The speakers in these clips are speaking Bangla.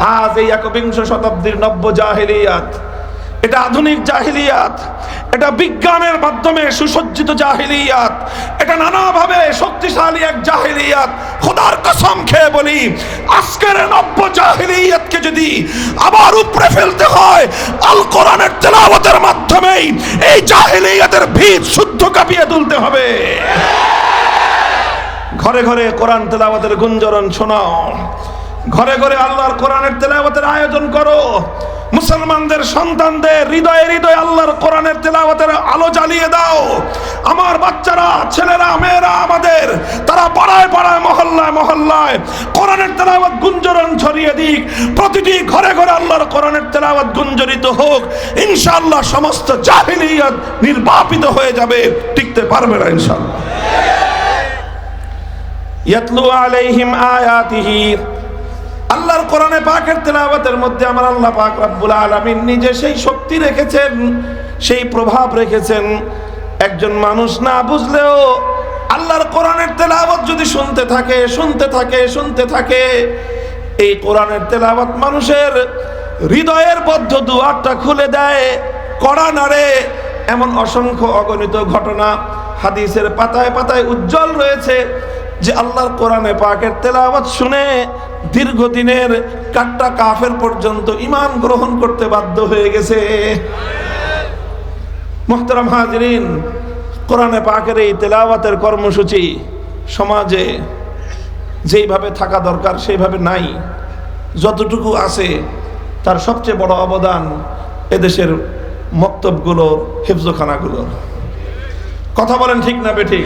আজ এই একবিংশ শতাব্দীর নব্য জাহিলিয়াত। এটা আধুনিক জাহিলিয়াত। এটা বিজ্ঞানের মাধ্যমে সুসজ্জিত জাহিলিয়াত। এটা নানাভাবে শক্তিশালী এক জাহিলিয়াত। খোদার কসম খেয়ে বলি, আজকের নব্য জাহিলিয়াতকে যদি আবার উপরে ফেলতে হয়, আল কোরআনের তেলাওয়াতের মাধ্যমেই এই জাহিলিয়াতের ভিত শুদ্ধ কাঁপিয়ে তুলতে হবে। ঘরে ঘরে কোরআন তেলাওয়াতের গুঞ্জরণ শোনাও। ঘরে ঘরে আল্লাহর কোরআনের তেলাওয়াতের আয়োজন করো। মুসলমানদের সন্তানদের হৃদয়ে হৃদয়ে আল্লাহর কোরআনের তেলাওয়াতের আলো জ্বালিয়ে দাও। আমার বাচ্চারা, ছেলেরা, মেয়েরা আমাদের, তারা পাড়ায় পাড়ায়, মহল্লায় মহল্লায় কোরআনের তেলাওয়াত গুঞ্জরণ ছড়িয়ে দিক। প্রতিটি ঘরে ঘরে আল্লাহর কোরআনের তেলাওয়াত গুঞ্জরিত হোক। ইনশাআল্লাহ সমস্ত জাহিলিয়াত নির্বাপিত হয়ে যাবে। টিকতে পারবে না ইনশাআল্লাহ। ইয়াতলু আলাইহিম আয়াতিহি। আল্লাহর কোরআনে পাকের তেলাওয়াতের মধ্যে আমার আল্লাহ পাক রব্বুল আলামিন নিজে সেই শক্তি রেখেছেন, সেই প্রভাব রেখেছেন। একজন মানুষ না বুঝলেও আল্লাহর কোরআনের তেলাওয়াত যদি শুনতে থাকে শুনতে থাকে শুনতে থাকে, এই কোরআনের তেলাওয়াত মানুষের হৃদয়ের বদ্ধ দুয়ারটা খুলে দেয়, কড়া নাড়ে। এমন অসংখ্য অগণিত ঘটনা হাদিসের পাতায় পাতায় উজ্জ্বল রয়েছে। যে আল্লাহর কোরআনে পাকের তেলাওয়াত শুনে দীর্ঘদিনের কাট্টা কাফের পর্যন্ত ইমান গ্রহণ করতে বাধ্য হয়ে গেছে। মোহতারাম হাজরিন, কোরআনে পাকের এই তেলাওয়াতের কর্মসূচি সমাজে যেইভাবে থাকা দরকার সেইভাবে নাই। যতটুকু আছে তার সবচেয়ে বড় অবদান এদেশের মক্তবগুলোর, হেফজখানাগুলোর। কথা বলেন ঠিক না বেঠিক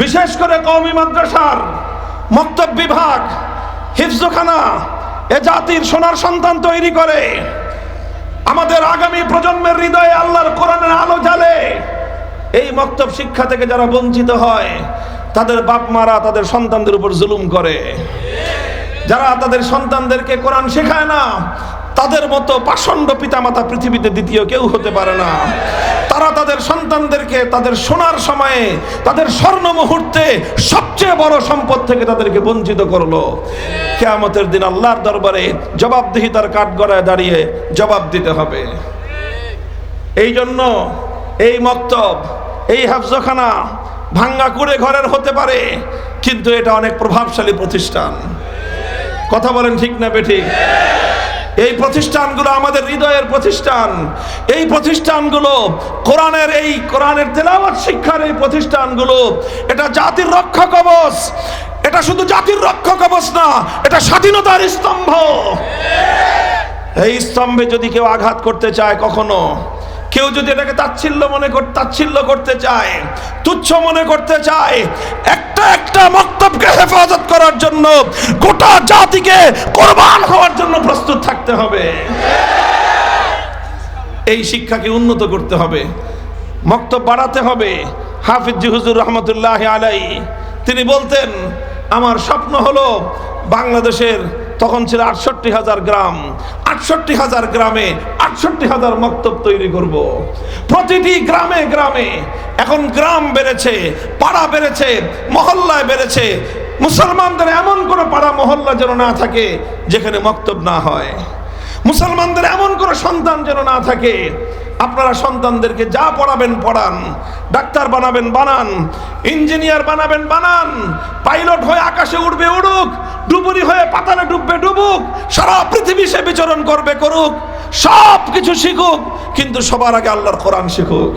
বিশেষ করে কওমি মাদ্রাসার মক্তব বিভাগ, হিফজখানা, এ জাতির সোনার সন্তান তৈরি করে। আমাদের আগামী প্রজন্মের হৃদয়ে আল্লাহর কোরআনের আলো জ্বালে। এই মক্তব শিক্ষা থেকে যারা বঞ্চিত হয়, তাদের বাপ মারা তাদের সন্তানদের উপর জুলুম করে। যারা তাদের সন্তানদেরকে কোরআন শেখায় না, তাদের মতো পাষণ্ড পিতামাতা পৃথিবীতে দ্বিতীয় কেউ হতে পারে না। তারা তাদের সন্তানদেরকে তাদের সোনার সময়ে, তাদের স্বর্ণ মুহূর্তে সবচেয়ে বড় সম্পদ থেকে তাদেরকে বঞ্চিত করল। কেয়ামতের দিন আল্লাহর দরবারে জবাবদিহি জবাবদিহিতার কাঠগড়ায় দাঁড়িয়ে জবাব দিতে হবে। এই জন্য এই মক্তব, এই হাফজখানা ভাঙ্গা কুড়ে ঘরের হতে পারে, কিন্তু এটা অনেক প্রভাবশালী প্রতিষ্ঠান। কথা বলেন ঠিক না বেঠিক এই প্রতিষ্ঠানগুলো আমাদের হৃদয়ের প্রতিষ্ঠান। এই প্রতিষ্ঠানগুলো কোরআনের এই কোরআনের তেলাওয়াত শিক্ষার এই প্রতিষ্ঠানগুলো, এটা জাতির রক্ষা কবচ। এটা শুধু জাতির রক্ষা কবচ না, এটা স্বাধীনতার স্তম্ভ। এই স্তম্ভে যদি কেউ আঘাত করতে চায় কখনো, কেউ যদি এটাকে তাচ্ছিল্য মনে তাচ্ছিল্য করতে চায়, তুচ্ছ মনে করতে চায়, একটা একটা মক্তবকে হেফাজত করার জন্য, গোটা জাতিকে কোরবান হওয়ার জন্য প্রস্তুত থাকতে হবে। এই শিক্ষাকে উন্নত করতে হবে মক্ত বাড়াতে হবে। হাফিজ হুজুর রহমতুল্লাহ আলাই তিনি বলতেন, আমার স্বপ্ন হলো বাংলাদেশের তখন ছিল আটষট্টি হাজার গ্রাম। আটষট্টি হাজার গ্রামে আটষট্টি হাজার মক্তব তৈরি করব। প্রতিটি গ্রামে গ্রামে। এখন গ্রাম বেড়েছে, পাড়া বেড়েছে, মহল্লায় বেড়েছে। মুসলমানদের এমন কোনো পাড়া, মহল্লা যেন না থাকে যেখানে মক্তব না হয়। মুসলমানদের এমন কোনো সন্তান যেন না থাকে আপনারা সন্তানদেরকে যা পড়াবেন পড়ান, ডাক্তার বানাবেন বানান, ইঞ্জিনিয়ার বানাবেন বানান, পাইলট হয়ে আকাশে উড়বে উড়ুক, ডুবুরি হয়ে পাতালে ডুববে ডুবুক, সারা পৃথিবী সে বিচরণ করবে করুক সব কিছু শিখুক, কিন্তু সবার আগে আল্লাহর কোরআন শিখুক।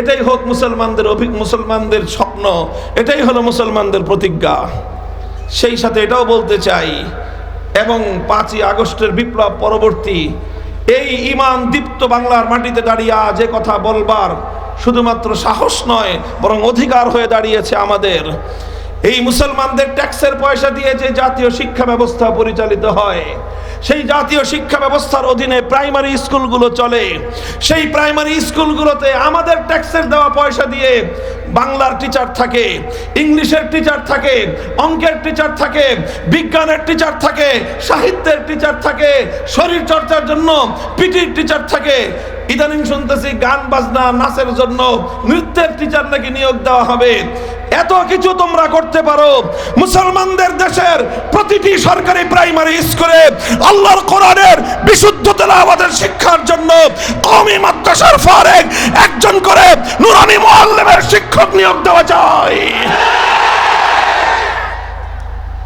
এটাই হোক মুসলমানদের অভিক মুসলমানদের স্বপ্ন, এটাই হলো মুসলমানদের প্রতিজ্ঞা। সেই সাথে এটাও বলতে চাই, এবং পাঁচই আগস্টের বিপ্লব পরবর্তী এই ইমান দীপ্ত বাংলার মাটিতে দাঁড়িয়ে যে কথা বলবার শুধুমাত্র সাহস নয়, বরং অধিকার হয়ে দাঁড়িয়েছে আমাদের। এই মুসলমানদের ট্যাক্সের পয়সা দিয়ে যে জাতীয় শিক্ষা ব্যবস্থা পরিচালিত হয়, সেই জাতীয় শিক্ষা ব্যবস্থার অধীনে প্রাইমারি স্কুলগুলো চলে। সেই প্রাইমারি স্কুলগুলোতে আমাদের ট্যাক্সের দেওয়া পয়সা দিয়ে বাংলার টিচার থাকে, ইংলিশের টিচার থাকে, অঙ্কের টিচার থাকে, বিজ্ঞানের টিচার থাকে, সাহিত্যের টিচার থাকে শরীর চর্চার জন্য পিটির টিচার থাকে ইদানিং শুনতেছি গান, বাজনা, নাচের জন্য নৃত্যের টিচার নাকি নিয়োগ দেওয়া হবে। এত কিছু তোমরা করতে পারো। মুসলমানদের দেশের প্রতিটি সরকারি প্রাইমারি স্কুলে আল্লাহর কোরআনের বিশুদ্ধ তেলাওয়াতের শিক্ষার জন্য কওমি মাদ্রাসার ফারেক একজন করে নুরানি মুআল্লিমের শিক্ষক নিয়োগ দেওয়া যায়।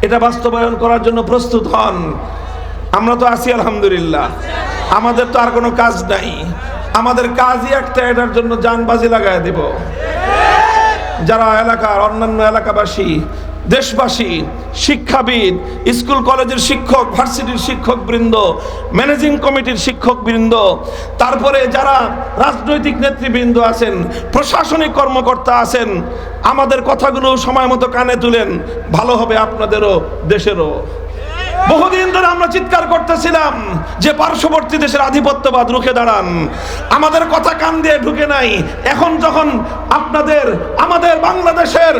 এটা বাস্তবায়ন করার জন্য প্রস্তুত হন। আমরা তো আছি, আলহামদুলিল্লাহ। আমাদের তো আর কোনো কাজ নাই। আমাদের কাজই একটা, এটার জন্য যানবাজি লাগায় দেব। যারা এলাকার অন্যান্য এলাকাবাসী, দেশবাসী, শিক্ষাবিদ, স্কুল কলেজের শিক্ষক, ভার্সিটির শিক্ষক বৃন্দ, ম্যানেজিং কমিটির শিক্ষক বৃন্দ, তারপরে যারা রাজনৈতিক নেতৃবৃন্দ আছেন, প্রশাসনিক কর্মকর্তা আছেন, আমাদের কথাগুলো সময় মতো কানে তুলেন, ভালো হবে আপনাদেরও, দেশেরও। বহুদিন ধরে আমরা চিৎকার করতেছিলাম যে পার্শ্ববর্তী দেশের আধিপত্যবাদ রুখে দাঁড়ান। আমাদের কথা কান দিয়ে ঢুকে নাই। এখন যখন আপনাদের, আমাদের বাংলাদেশের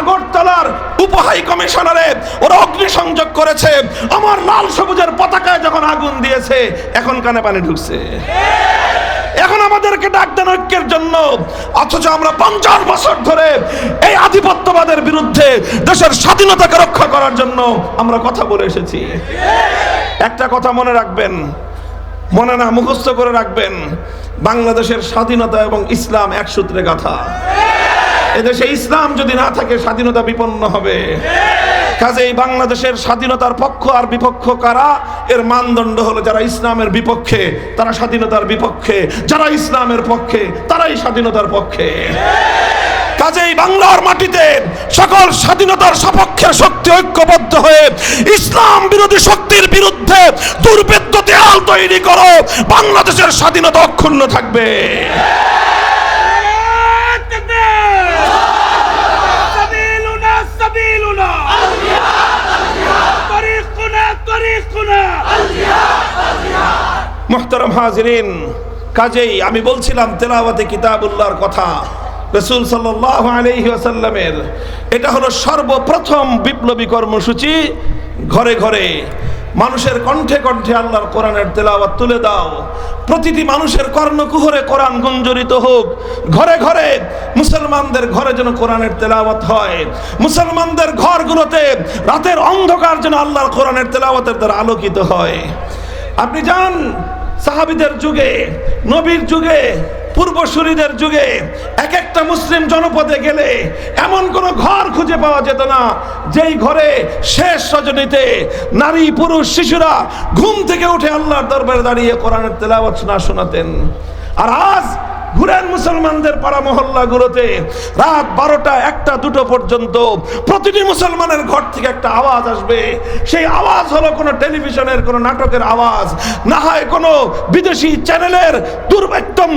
আগরতলার উপহাই কমিশনারে ওরা অগ্নিসংযোগ করেছে, আমার লাল সবুজের পতাকায় যখন আগুন দিয়েছে, এখন কানে পানি ঢুকছে। এখন আমাদেরকে ডাক দেন ঐক্যের জন্য। অথচ আমরা পঞ্চাশ বছর ধরে এই আধিপত্যবাদের বিরুদ্ধে দেশের স্বাধীনতাকে রক্ষা করার জন্য আমরা কথা বলে এসেছি। একটা কথা মনে রাখবেন, মনে না মুখস্থ করে রাখবেন, বাংলাদেশের স্বাধীনতা এবং ইসলাম এক সূত্রে গাথা। এদেশে ইসলাম যদি না থাকে, স্বাধীনতা বিপন্ন হবে। কাজেই বাংলাদেশের স্বাধীনতার পক্ষ আর বিপক্ষ কারা? এর মানদণ্ড হলো যারা ইসলামের বিপক্ষে, তারা স্বাধীনতার বিপক্ষে। যারা ইসলামের পক্ষে, তারাই স্বাধীনতার পক্ষে। কাজেই বাংলার মাটিতে সকল স্বাধীনতার সপক্ষে শক্তি ঐক্যবদ্ধ হয়ে ইসলাম বিরোধী শক্তির বিরুদ্ধে দুর্বৃত্ত দেয়াল তৈরি করো। বাংলাদেশের স্বাধীনতা অক্ষুণ্ণ থাকবে। মুহতারাম হাজিরিন, কাজেই আমি বলছিলাম তেলাওয়াতে কিতাবুল্লাহর কথা, রসুল সাল্লাহ আলহি এটা হলো সর্বপ্রথম বিপ্লবী কর্মসূচি, ঘরে ঘরে। মানুষের কণ্ঠে কণ্ঠে আল্লাহর কোরআনের তেলাওয়াত তুলে দাও। প্রতিটি মানুষের কর্ণকুহরে কোরআন গুঞ্জরিত হোক। ঘরে ঘরে মুসলমানদের ঘরে যেন কোরআনের তেলাওয়াত হয়। মুসলমানদের ঘরগুলোতে রাতের অন্ধকার যেন আল্লাহর কোরআনের তেলাওয়াতের দ্বারা আলোকিত হয়। আপনি যান সাহাবিদের যুগে, নবীর যুগে, পূর্বসূরীদের যুগে এক একটা মুসলিম জনপদে গেলে এমন কোন ঘর খুঁজে পাওয়া যেত না, যেই ঘরে শেষ সজনীতে নারী, পুরুষ, শিশুরা ঘুম থেকে উঠে আল্লাহর দরবারে দাঁড়িয়ে কোরআনের তেলাওয়াত শোনা শোনাতেন। আর আজ ঘুরেন মুসলমানদের পাড়া মহল্লাগুলোতে। রাত বারোটা, একটা, দুটো পর্যন্ত প্রতিটি মুসলমানের ঘর থেকে একটা আওয়াজ আসবে। সেই আওয়াজ হলো কোনো টেলিভিশনের, কোনো নাটকের আওয়াজ। না হয় কোনো বিদেশি চ্যানেলের দুর্বাক্যম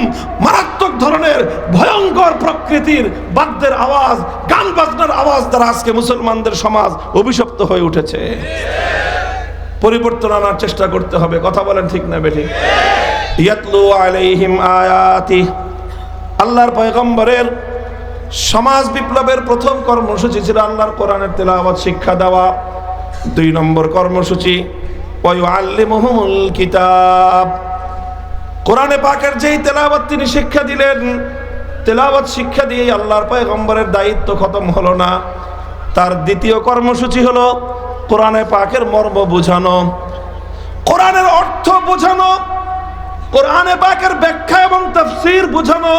মারাত্মক ধরনের, ভয়ঙ্কর প্রকৃতির বাদ্যের আওয়াজ, গান বাজনার আওয়াজ দ্বারা আজকে মুসলমানদের সমাজ অভিশপ্ত হয়ে উঠেছে। পরিবর্তন আনার চেষ্টা করতে হবে। কথা বলেন ঠিক না বেঠিক ইয়াতলু আলাইহিম আয়াতি। আল্লাহর পয়গম্বরের সমাজ বিপ্লবের প্রথম কর্মসূচি ছিল আল্লাহর কোরআনের তেলাওয়াত, শিক্ষা দেওয়া। দুই নম্বর কর্মসূচি ওয়ায়ুআল্লিমুহুমুল কিতাব। কোরআনে পাকের যেই তেলাওয়াত তিনি শিক্ষা দিলেন, তেলাওয়াত শিক্ষা দিয়েই আল্লাহর পয়গম্বরের দায়িত্ব খতম হলো না। তার দ্বিতীয় কর্মসূচি হলো কোরআনে পাকের মর্ম বোঝানো। কোরআনের অর্থ বোঝানো কোরআনে পাকের ব্যাখ্যা এবং তাফসীর বোঝানো,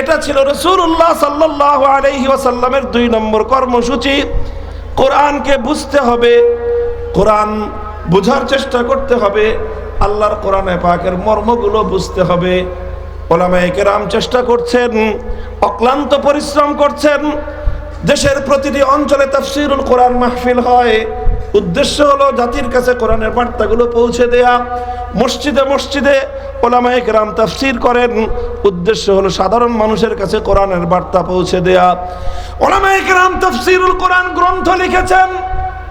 এটা ছিল রসুল্লাহ সাল্লাহ আলহি ওয়াসাল্লামের দুই নম্বর কর্মসূচি। কোরআনকে বুঝতে হবে, কোরআন বোঝার চেষ্টা করতে হবে, আল্লাহর কোরআনে পাকের মর্মগুলো বুঝতে হবে। ওলামায়ে কেরাম চেষ্টা করছেন, অক্লান্ত পরিশ্রম করছেন। দেশের প্রতিটি অঞ্চলে তাফসিরুল কোরআন মাহফিল হয় উদ্দেশ্য হলো জাতির কাছে কোরআনের বার্তাগুলো পৌঁছে দেয়া। মসজিদে মসজিদে ওলামায়ে রাম তাফসির করেন। উদ্দেশ্য হলো সাধারণ মানুষের কাছে কোরআনের বার্তা পৌঁছে দেয়া। ওলামায়ে রাম তাফসিরুল কোরআন গ্রন্থ লিখেছেন।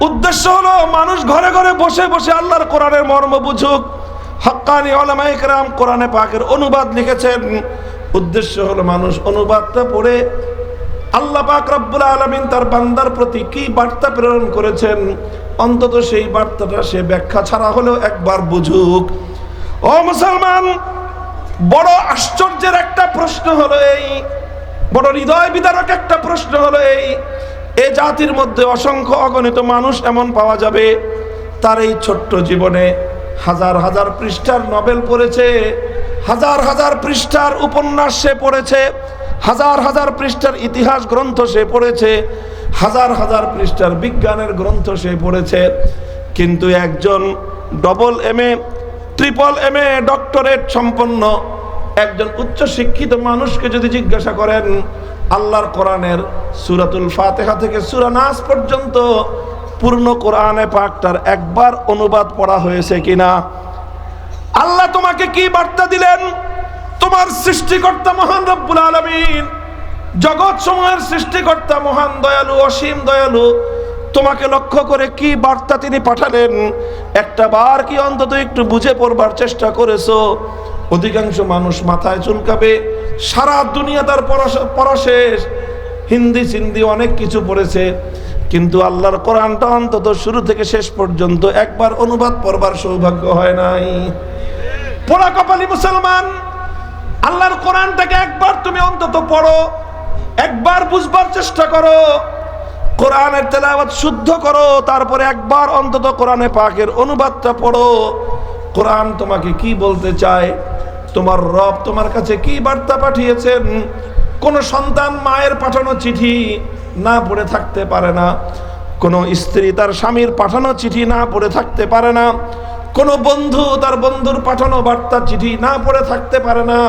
উদ্দেশ্য হলো মানুষ ঘরে ঘরে বসে বসে আল্লাহর কোরআনের মর্ম বুঝুক। হক্কানি ওলামায়ে রাম কোরআনে পাকের অনুবাদ লিখেছেন। উদ্দেশ্য হলো মানুষ অনুবাদটা পড়ে, আল্লাহ পাক রব্বুল আলমিন তার বান্দার প্রতি কি বার্তা প্রেরণ করেছেন? অন্তত সেই বার্তাটা, সে ব্যাখ্যা ছাড়া হলেও একবার বুঝুক। ও মুসলমান, বড় আশ্চর্যের একটা প্রশ্ন হলো এই, বড় হৃদয় বিদারক একটা প্রশ্ন হলো এই, এ জাতির মধ্যে অসংখ্য অগণিত মানুষ এমন পাওয়া যাবে, তার এই ছোট্ট জীবনে হাজার হাজার পৃষ্ঠার নভেল পড়েছে, হাজার হাজার পৃষ্ঠার উপন্যাস সে পড়েছে, হাজার হাজার পৃষ্ঠার ইতিহাস গ্রন্থ সে পড়েছে হাজার হাজার পৃষ্ঠার বিজ্ঞানের গ্রন্থ সে পড়েছে। কিন্তু একজন double M A triple M A doctorate সম্পন্ন একজন উচ্চ শিক্ষিত মানুষকে যদি জিজ্ঞাসা করেন, আল্লাহর কোরআনের সুরাতুল ফাতেহা থেকে সুরা নাস পর্যন্ত পূর্ণ কোরআনে পাকটার একবার অনুবাদ পড়া হয়েছে কিনা? আল্লাহ তোমাকে কি বার্তা দিলেন? তোমার সৃষ্টিকর্তা মহান রব্বুল আলামিন জগৎ সময়ের সৃষ্টিকর্তা মহান দয়ালু, অসীম দয়ালু, তোমাকে লক্ষ্য করে কি বার্তা তিনি পাঠালেন? একটা বার কি অন্তত একটু বুঝে পড়বার চেষ্টা করেছ? অধিকাংশ মানুষ মাথায় চুলকাবে, সারা দুনিয়া তার পড়া হিন্দি সিন্দি অনেক কিছু পড়েছে, কিন্তু আল্লাহর কোরআনটা অন্তত শুরু থেকে শেষ পর্যন্ত একবার অনুবাদ পড়বার সৌভাগ্য হয় নাই। পোড়া কপালি মুসলমান, আল্লাহর কোরআনটাকে একবার তুমি অন্তত পড়ো একবার বুঝবার চেষ্টা করো, কোরআনের তেলাওয়াত শুদ্ধ করো, তারপরে একবার অন্তত কোরআনে পাকের অনুবাদটা পড়ো। কোরআন তোমাকে কি বলতে চায়? তোমার রব তোমার কাছে কি বার্তা পাঠিয়েছেন? কোন সন্তান মায়ের পাঠানো চিঠি না পড়ে থাকতে পারে না। কোন স্ত্রী তার স্বামীর পাঠানো চিঠি না পড়ে থাকতে পারে না। কোন বন্ধু তার বন্ধুর পাঠানো বার্তা, চিঠি না পড়ে থাকতে পারে না।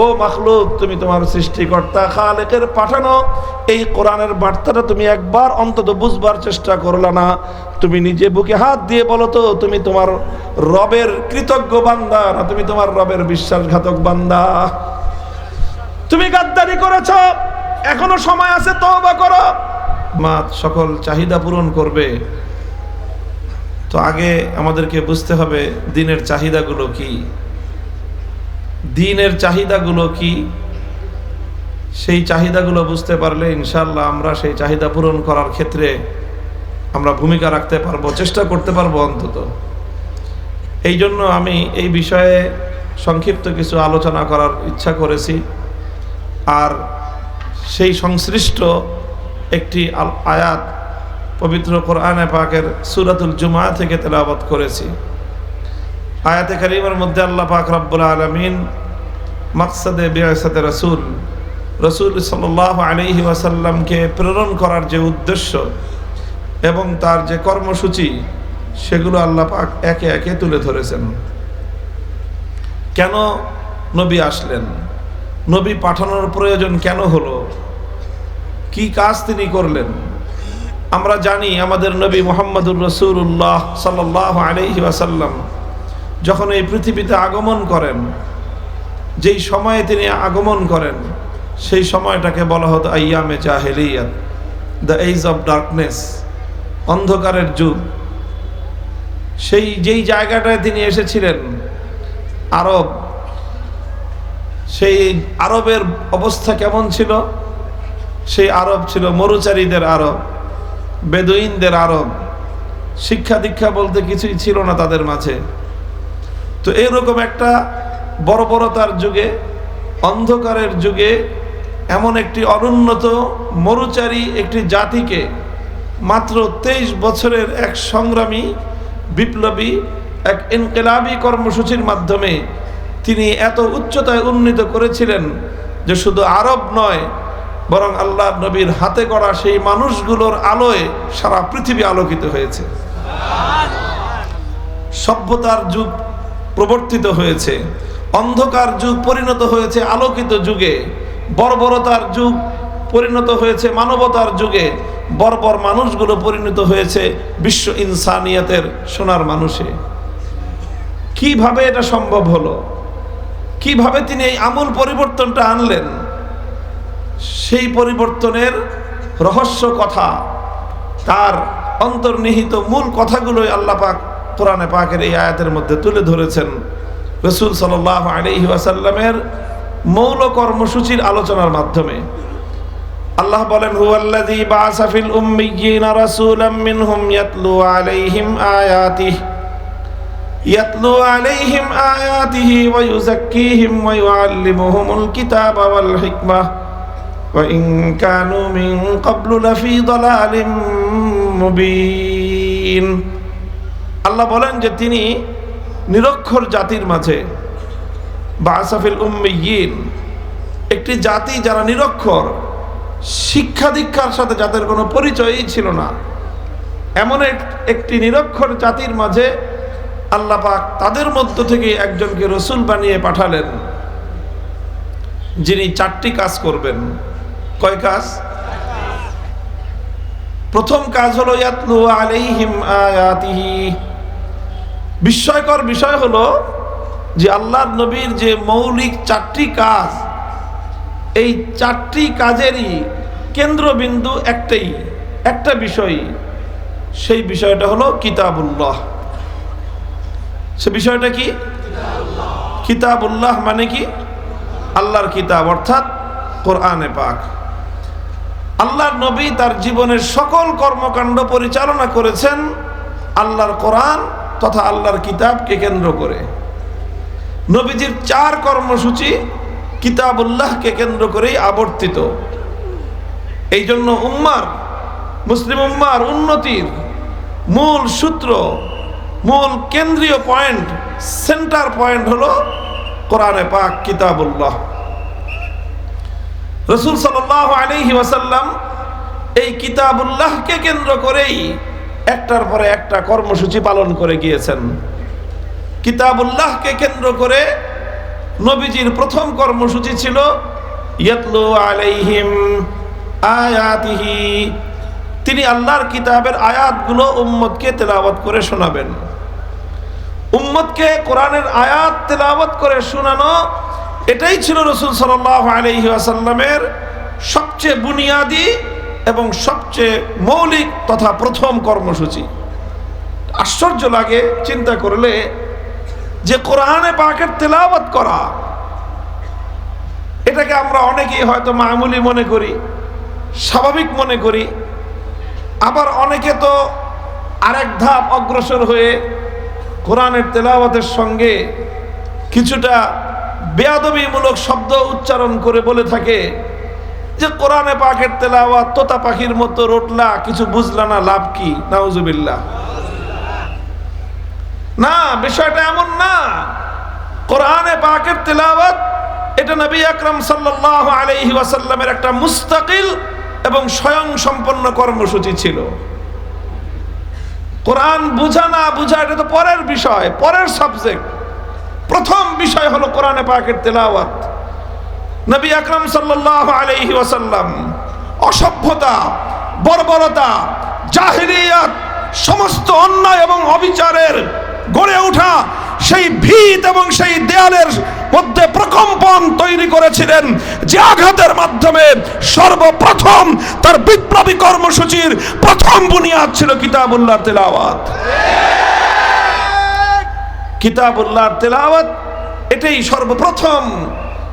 ও মাখলুক, তুমি তোমার সৃষ্টিকর্তা খালেকের পাঠানো এই কোরআনের বার্তাটা তুমি একবার অন্তত বুঝবার চেষ্টা করলা না। তুমি নিজে বুকে হাত দিয়ে বলো তো, তুমি তোমার রবের কৃতজ্ঞ বান্দা না তুমি তোমার রবের বিশ্বাসঘাতক বান্দা? তুমি গাদ্দারি করেছ, এখনও সময় আছে, তওবা করো। মা সকল চাহিদা পূরণ করবে। তো আগে আমাদেরকে বুঝতে হবে দিনের চাহিদাগুলো কি? দিনের চাহিদাগুলো কি? সেই চাহিদাগুলো বুঝতে পারলে ইনশাল্লাহ আমরা সেই চাহিদা পূরণ করার ক্ষেত্রে আমরা ভূমিকা রাখতে পারব, চেষ্টা করতে পারব অন্তত। এই জন্য আমি এই বিষয়ে সংক্ষিপ্ত কিছু আলোচনা করার ইচ্ছা করেছি। আর সেই সংশ্লিষ্ট একটি আয়াত পবিত্র কোরআনে পাকের সুরাতুল জুমা থেকে তেলাবত করেছি। আয়াতে কারিমের মধ্যে আল্লাহ পাক রব্বুল আলমিন মাকসাদে বিয়াসাতে রসুল রসুল সাল্লাহ আলহি ওয়াসাল্লামকে প্রেরণ করার যে উদ্দেশ্য এবং তার যে কর্মসূচি, সেগুলো আল্লাহ পাক একে একে তুলে ধরেছেন। কেন নবী আসলেন? নবী পাঠানোর প্রয়োজন কেন হলো? কি কাজ তিনি করলেন? আমরা জানি আমাদের নবী মোহাম্মদুর রসুল্লাহ সাল্লাহ আলহি ওয়াসাল্লাম যখন এই পৃথিবীতে আগমন করেন, যেই সময়ে তিনি আগমন করেন, সেই সময়টাকে বলা হতো আইয়ামে জাহেলিয়াত, দ্য এইজ অফ ডার্কনেস, অন্ধকারের যুগ। সেই যেই জায়গাটায় তিনি এসেছিলেন, আরব, সেই আরবের অবস্থা কেমন ছিল? সেই আরব ছিল মরুচারীদের আরব। বেদুইনদের আরব শিক্ষা দীক্ষা বলতে কিছুই ছিল না তাদের মাঝে। তো এইরকম একটা বর্বরতার যুগে, অন্ধকারের যুগে এমন একটি অনুন্নত মরুচারী একটি জাতিকে মাত্র তেইশ বছরের এক সংগ্রামী বিপ্লবী, এক ইনকেলাবি কর্মসূচির মাধ্যমে তিনি এত উচ্চতায় উন্নীত করেছিলেন যে শুধু আরব নয় বরং আল্লাহ নবীর হাতে করা সেই মানুষগুলোর আলোয় সারা পৃথিবী আলোকিত হয়েছে। সভ্যতার যুগ প্রবর্তিত হয়েছে, অন্ধকার যুগ পরিণত হয়েছে আলোকিত যুগে, বর্বরতার যুগ পরিণত হয়েছে মানবতার যুগে, বর্বর মানুষগুলো পরিণত হয়েছে বিশ্ব ইনসানিয়াতের সোনার মানুষে। কীভাবে এটা সম্ভব হলো? কীভাবে তিনি এই আমূল পরিবর্তনটা আনলেন? সেই পরিবর্তনের রহস্য কথা, তার অন্তর্নিহিত মূল কথাগুলোই আল্লাপাক কোরআনে পাকের এই আয়াতের মধ্যে তুলে ধরেছেন। রসুল সাল আলহি ওয়াসাল্লামের মৌল কর্মসূচির আলোচনার মাধ্যমে। আল্লাহ বলেন, হুয়াল্লাযী বাআসা ফিল উম্মিয়িনা রাসূলাম মিনহুম ইয়াতলু আলাইহিম আয়াতিহি। ইয়াতলু আলাইহিম আয়াতিহি ওয়া ইউযাক্কিহিম ওয়া ইউআল্লিমুহুমুল কিতাবা ওয়াল হিকমাহ وإن كانوا من قبل لفي ضلال মুবিন আল্লাহ বলেন যে তিনি নিরক্ষর জাতির মাঝে বাসাফিল উম্মিয়িন একটি জাতি যারা নিরক্ষর শিক্ষা দীক্ষার সাথে যাদের কোনো পরিচয়ই ছিল না এমন এক- একটি নিরক্ষর জাতির মাঝে আল্লাহ পাক তাদের মধ্য থেকে একজনকে রসুল বানিয়ে পাঠালেন যিনি চারটি কাজ করবেন কয় কাজ? প্রথম কাজ হলো, ইয়াতলু আলাইহিম আয়াতিহি। বিস্ময়কর বিষয় হলো যে আল্লাহর নবীর যে মৌলিক চারটি কাজ, এই চারটি কাজেরই কেন্দ্রবিন্দু একটাই, একটা বিষয়। সেই বিষয়টা হলো কিতাবুল্লাহ। সে বিষয়টা কি? কিতাবুল্লাহ মানে কি? আল্লাহর কিতাব, অর্থাৎ কোরআনে পাক। আল্লাহর নবী তার জীবনের সকল কর্মকাণ্ড পরিচালনা করেছেন আল্লাহর কোরআন তথা আল্লাহর কিতাবকে কেন্দ্র করে। নবীজির চার কর্মসূচি কিতাবুল্লাহকে কেন্দ্র করেই আবর্তিত। এই জন্য উম্মার, মুসলিম উম্মার উন্নতির মূল সূত্র, মূল কেন্দ্রীয় পয়েন্ট, সেন্টার পয়েন্ট হলো কোরআনে পাক কিতাবুল্লাহ। রসুল সাল্লাহ আলহি ওয়াসাল্লাম এই কিতাবুল্লাহকে কেন্দ্র করেই একটার পরে একটা কর্মসূচি পালন করে গিয়েছেন। কিতাবুল্লাহকে কেন্দ্র করে নবীজির প্রথম কর্মসূচি ছিল আলাইহিম তিনি আল্লাহর কিতাবের আয়াতগুলো উম্মতকে তেলাওয়াত করে শোনাবেন। উম্মতকে কোরআনের আয়াত তেলাওয়াত করে শোনানো এটাই ছিল রসুল সাল্লাহ আলহি আসাল্লামের সবচেয়ে বুনিয়াদি এবং সবচেয়ে মৌলিক তথা প্রথম কর্মসূচি। আশ্চর্য লাগে চিন্তা করলে যে কোরআনে পাকের তেলাওয়াত করা, এটাকে আমরা অনেকেই হয়তো মামুলি মনে করি, স্বাভাবিক মনে করি, আবার অনেকে তো আরেক ধাপ অগ্রসর হয়ে কোরআনের তেলাওয়াতের সঙ্গে কিছুটা বেয়াদবিমূলক শব্দ উচ্চারণ করে বলে থাকে যে কোরআনে পাকের তেলাওয়াত, তোতা পাখির মতো রোটলা, কিছু বুঝলা না, লাভ কি? নাউজুবিল্লাহ। না, বিষয়টা এমন না। কোরআনে পাকের তেলাওয়াত, এটা নবী আকরাম সাল্লাল্লাহু আলাইহি ওয়াসাল্লামের একটা মুস্তাকিল এবং স্বয়ং সম্পন্ন কর্মসূচি ছিল। কোরআন বুঝা না বুঝা, এটা তো পরের বিষয়, পরের সাবজেক্ট প্রথম বিষয় হলো কোরআনে পাকের তেলাওয়াত। নবী আকরাম সাল্লাল্লাহু আলাইহি ওয়াসাল্লাম অসভ্যতা, বর্বরতা, জাহিলিয়াত, সমস্ত অন্যায় এবং অবিচারের গড়ে ওঠা সেই ভিত এবং সেই দেয়ালের মধ্যে প্রকম্পন তৈরি করেছিলেন যে আঘাতের মাধ্যমে সর্বপ্রথম তার বিপ্লবী কর্মসূচির প্রথম বুনিয়াদ ছিল কিতাবুল্লাহ তেলাওয়াত। কিতাবুল্লাহর তেলাওয়াত, এটাই সর্বপ্রথম।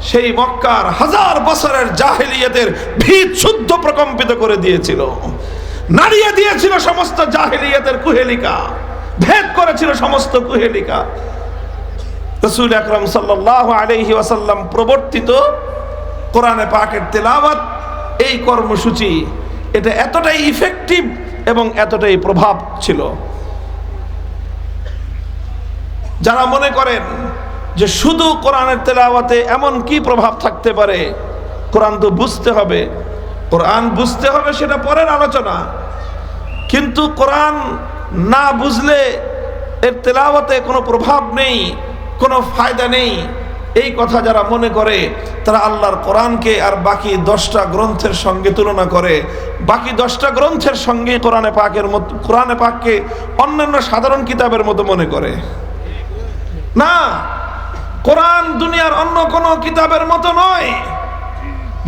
সেই মক্কার হাজার বছরের জাহেলিয়াতের ভিত শুদ্ধ প্রকম্পিত করে দিয়েছিল। নাড়িয়ে দিয়েছিল সমস্ত জাহেলিয়াতের কুহেলিকা, ভেদ করেছিল সমস্ত কুহেলিকা। রসুল আকরম সাল্লাহ আলহি ওয়াসাল্লাম প্রবর্তিত কোরআনে পাকের তেলাওয়াত, এই কর্মসূচি, এটা এতটাই ইফেক্টিভ এবং এতটাই প্রভাব ছিল। যারা মনে করেন যে শুধু কোরআনের তেলাওয়াতে এমন কি প্রভাব থাকতে পারে, কোরআন তো বুঝতে হবে। কোরআন বুঝতে হবে সেটা পরের আলোচনা। কিন্তু কোরআন না বুঝলে এর তেলাওয়াতে কোনো প্রভাব নেই, কোনো ফায়দা নেই। এই কথা যারা মনে করে, তারা আল্লাহর কোরআনকে আর বাকি দশটা গ্রন্থের সঙ্গে তুলনা করে। বাকি দশটা গ্রন্থের সঙ্গে কোরআনে পাকের মতো কোরআনে পাককে অন্যান্য সাধারণ কিতাবের মতো মনে করে। না, কোরআন দুনিয়ার অন্য কোনো কিতাবের মতো নয়।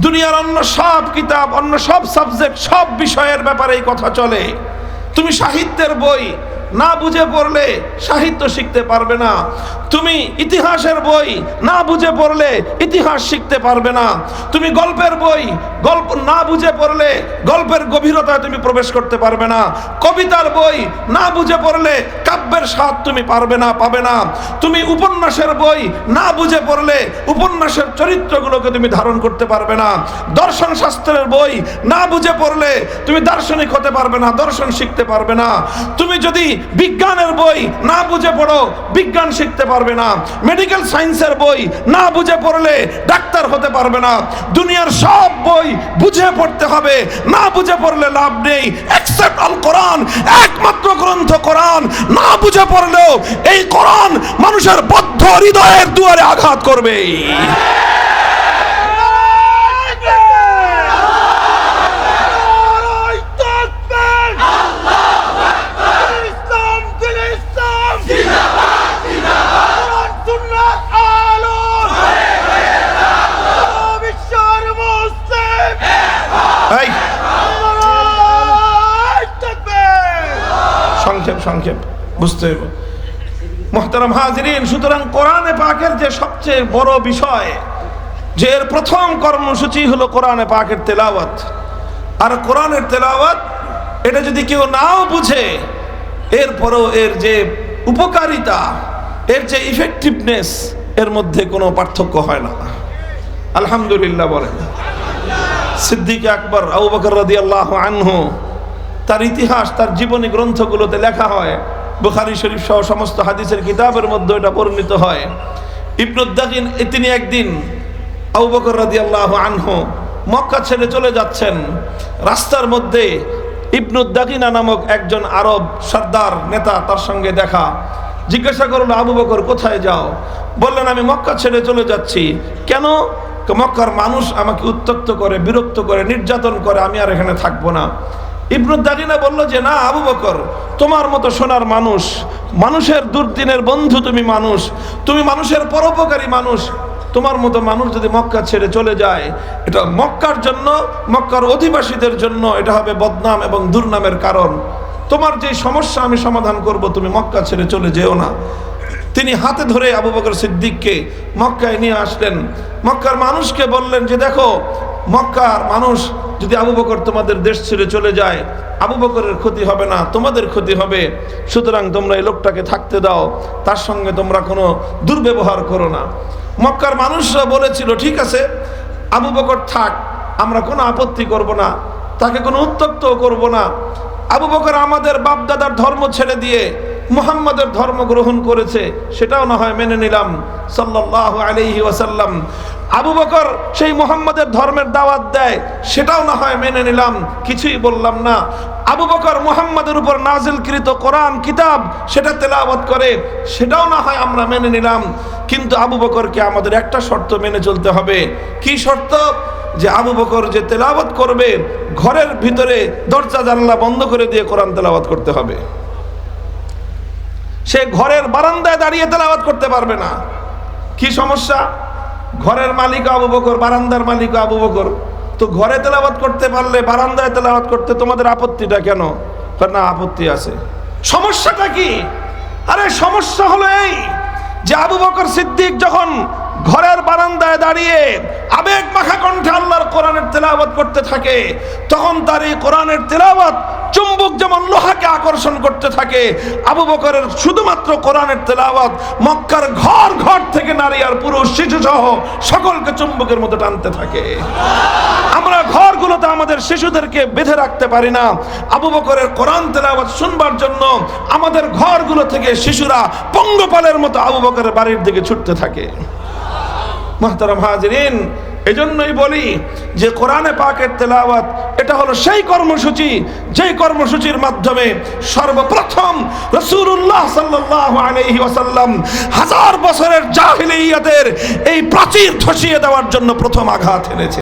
দুনিয়ার অন্য সব কিতাব, অন্য সব সাবজেক্ট, সব বিষয়ের ব্যাপারে কথা চলে। তুমি সাহিত্যের বই না বুঝে পড়লে সাহিত্য শিখতে পারবে না। তুমি ইতিহাসের বই না বুঝে পড়লে ইতিহাস শিখতে পারবে না। তুমি গল্পের বই গল্প না বুঝে পড়লে গল্পের গভীরতায় তুমি প্রবেশ করতে পারবে না। কবিতার বই না বুঝে পড়লে কাব্যের স্বাদ তুমি পারবে না, পাবে না। তুমি উপন্যাসের বই না বুঝে পড়লে উপন্যাসের চরিত্রগুলোকে তুমি ধারণ করতে পারবে না। দর্শন শাস্ত্রের বই না বুঝে পড়লে তুমি দার্শনিক হতে পারবে না, দর্শন শিখতে পারবে না। তুমি যদি বিজ্ঞানের বই না বুঝে পড়ো, বিজ্ঞান শিখতে পারবে না। মেডিকেল সায়েন্সের বই না বুঝে পড়লে ডাক্তার হতে পারবে না। দুনিয়ার সব বই বুঝে পড়তে হবে, না বুঝে পড়লে লাভ নেই। এক্সেপ্ট আল কোরআন, একমাত্র গ্রন্থ কোরআন। না বুঝে পড়লেও এই কোরআন মানুষের বদ্ধ হৃদয়ের দুয়ারে আঘাত করবে নারায় তাকবীর! ইসলাম দিল ইসলাম! কোরআন সুন্নাত আলো! বিশ্বের মুসলিম! এই নারায় তাকবীর! সংক্ষেপ সংক্ষেপ বুঝতে হবে মোহতারাম হাজরিন, সুতরাং কোরআনে পাকের যে সবচেয়ে বড় বিষয়, যে এর প্রথম কর্মসূচি হলো কোরআনে পাকের তেলাওয়াত। আর কোরআনের তেলাওয়াত, এটা যদি কেউ নাও বুঝে, এরপরও এর যে উপকারিতা, এর যে ইফেক্টিভনেস এর মধ্যে কোনো পার্থক্য হয় না। আলহামদুলিল্লাহ বলেন। সিদ্দিক আকবর, আবু বকর রাদিয়াল্লাহু আনহু, তার ইতিহাস, তার জীবনী গ্রন্থগুলোতে লেখা হয় বুখারী শরীফ সহ সমস্ত হাদিসের কিতাবের মধ্যে এটা বর্ণিত হয়। ইবনুদ্দাকিন তিনি একদিন আবু বকর রাদিয়াল্লাহু আনহু মক্কা ছেড়ে চলে যাচ্ছেন। রাস্তার মধ্যে ইবনুদ্দাকিনা নামক একজন আরব সর্দার নেতা তার সঙ্গে দেখা। জিজ্ঞাসা করল, আবু বকর, কোথায় যাও? বললেন, আমি মক্কা ছেড়ে চলে যাচ্ছি। কেন? মক্কার মানুষ আমাকে উত্তক্ত করে, বিরক্ত করে, নির্যাতন করে, আমি আর এখানে থাকব না। ইবনুদ্দারিনা বলল যে, না, আবু বকর, তোমার মতো সোনার মানুষ, মানুষের দুর্দিনের বন্ধু তুমি মানুষ, তুমি মানুষের পরোপকারী মানুষ, তোমার মতো মানুষ যদি মক্কা ছেড়ে চলে যায়, এটা মক্কার জন্য, মক্কার অধিবাসীদের জন্য এটা হবে বদনাম এবং দুর্নামের কারণ। তোমার যে সমস্যা আমি সমাধান করব, তুমি মক্কা ছেড়ে চলে যেও না। তিনি হাতে ধরে আবু বকর সিদ্দিককে মক্কায় নিয়ে আসলেন। মক্কার মানুষকে বললেন যে, দেখো, মক্কার মানুষ যদি আবু বকর তোমাদের দেশ ছেড়ে চলে যায়, আবু বকরের ক্ষতি হবে না, তোমাদের ক্ষতি হবে। সুতরাং তোমরা এই লোকটাকে থাকতে দাও, তার সঙ্গে তোমরা কোনো দুর্ব্যবহার করো না। মক্কার মানুষরা বলেছিল, ঠিক আছে, আবু বকর থাক, আমরা কোনো আপত্তি করব না, তাকে কোনো উত্তক্তও করব না। আবু বকর আমাদের বাপদাদার ধর্ম ছেড়ে দিয়ে মুহাম্মাদের ধর্ম গ্রহণ করেছে, সেটাও না হয় মেনে নিলাম। সাল্লাল্লাহু আলাইহি ওয়াসাল্লাম। আবু বকর সেই মুহাম্মাদের ধর্মের দাওয়াত দেয়, সেটাও না হয় মেনে নিলাম, কিছুই বললাম না। আবু বকর মুহাম্মাদের উপর নাজিলকৃত কোরআন, কিতাব, সেটা তেলাওয়াত করে, সেটাও না হয় আমরা মেনে নিলাম। কিন্তু আবু বকরকে আমাদের একটা শর্ত মেনে চলতে হবে। কি শর্ত? যে আবু বকর যে তেলাওয়াত করবে, ঘরের ভিতরে দরজা জানলা বন্ধ করে দিয়ে কোরআন তেলাওয়াত করতে হবে। সে ঘরের বারান্দায় দাঁড়িয়ে তেলাওয়াত করতে পারবে না। কি সমস্যা? ঘরের মালিক আবু বকর, বারান্দার মালিক আবু বকর। তো ঘরে তেলাওয়াত করতে পারলে, বারান্দায় তেলাওয়াত করতে তোমাদের আপত্তিটা কেন? না, আপত্তি আছে। সমস্যাটা কি? আরে, সমস্যা হলো এই যে আবু বকর সিদ্দিক যখন ঘরের বারান্দায় দাঁড়িয়ে আবেগ মাখা কণ্ঠে তেলাওয়াত করতে থাকে, তখন তার এই কোরআনের তেলাওয়াত চুম্বক যেমন লোহাকে আকর্ষণ করতে থাকে, আবু বকরের শুধুমাত্র কোরআনের তেলাওয়াত মক্কার ঘর ঘর থেকে নারী আর পুরুষ শিশু সহ সকলকে চুম্বকের মতো টানতে থাকে। আমরা ঘরগুলোতে আমাদের শিশুদেরকে বেঁধে রাখতে পারি না। আবু বকরের কোরআন তেলাওয়াত শুনবার জন্য আমাদের ঘরগুলো থেকে শিশুরা পঙ্গপালের মতো আবু বকরের বাড়ির দিকে ছুটতে থাকে। মাহতারাম হাজরিন এজন্যই বলি যে কোরআনে পাকের তেলাওয়াত, এটা হলো সেই কর্মসূচি, যেই কর্মসূচির মাধ্যমে সর্বপ্রথম রসুল্লাহ সাল্লাহ আলহি ওয়াসাল্লাম হাজার বছরের জাহিলিয়াতের এই প্রাচীর ধসিয়ে দেওয়ার জন্য প্রথম আঘাত এনেছে।